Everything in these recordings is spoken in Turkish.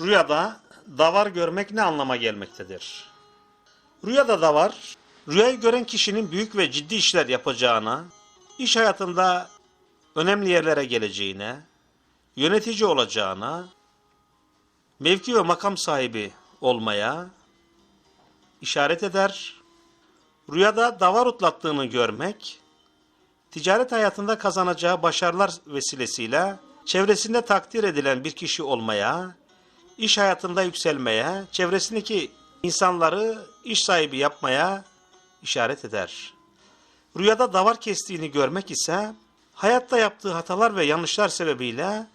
Rüyada davar görmek ne anlama gelmektedir? Rüyada davar, rüyayı gören kişinin büyük ve ciddi işler yapacağına, iş hayatında önemli yerlere geleceğine, yönetici olacağına, mevki ve makam sahibi olmaya işaret eder. Rüyada davar otlattığını görmek, ticaret hayatında kazanacağı başarılar vesilesiyle çevresinde takdir edilen bir kişi olmaya, iş hayatında yükselmeye, çevresindeki insanları iş sahibi yapmaya işaret eder. Rüyada davar kestiğini görmek ise hayatta yaptığı hatalar ve yanlışlar sebebiyle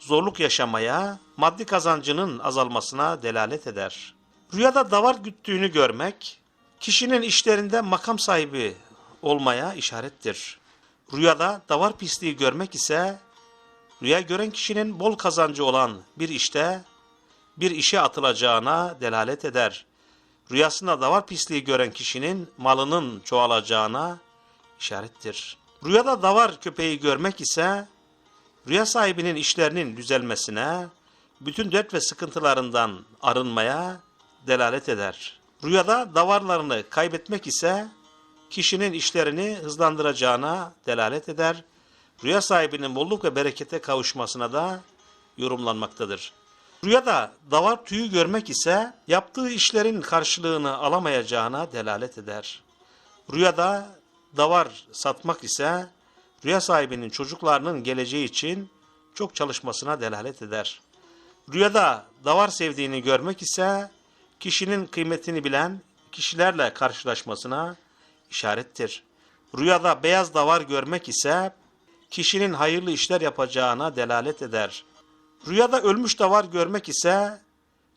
zorluk yaşamaya, maddi kazancının azalmasına delalet eder. Rüyada davar güttüğünü görmek, kişinin işlerinde makam sahibi olmaya işarettir. Rüyada davar pisliği görmek ise, rüya gören kişinin bol kazancı olan bir işte, bir işe atılacağına delalet eder. Rüyasında davar pisliği gören kişinin malının çoğalacağına işarettir. Rüyada davar köpeği görmek ise, rüya sahibinin işlerinin düzelmesine, bütün dert ve sıkıntılarından arınmaya delalet eder. Rüyada davarlarını kaybetmek ise kişinin işlerini hızlandıracağına delalet eder. Rüya sahibinin bolluk ve berekete kavuşmasına da yorumlanmaktadır. Rüyada davar tüyü görmek ise yaptığı işlerin karşılığını alamayacağına delalet eder. Rüyada davar satmak ise rüya sahibinin çocuklarının geleceği için çok çalışmasına delalet eder. Rüyada davar sevdiğini görmek ise kişinin kıymetini bilen kişilerle karşılaşmasına işarettir. Rüyada beyaz davar görmek ise kişinin hayırlı işler yapacağına delalet eder. Rüyada ölmüş davar görmek ise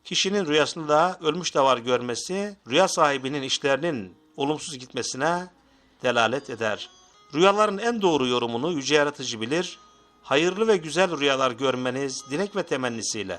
kişinin rüyasında ölmüş davar görmesi rüya sahibinin işlerinin olumsuz gitmesine delalet eder. Rüyaların en doğru yorumunu yüce yaratıcı bilir. Hayırlı ve güzel rüyalar görmeniz dilek ve temennisiyle.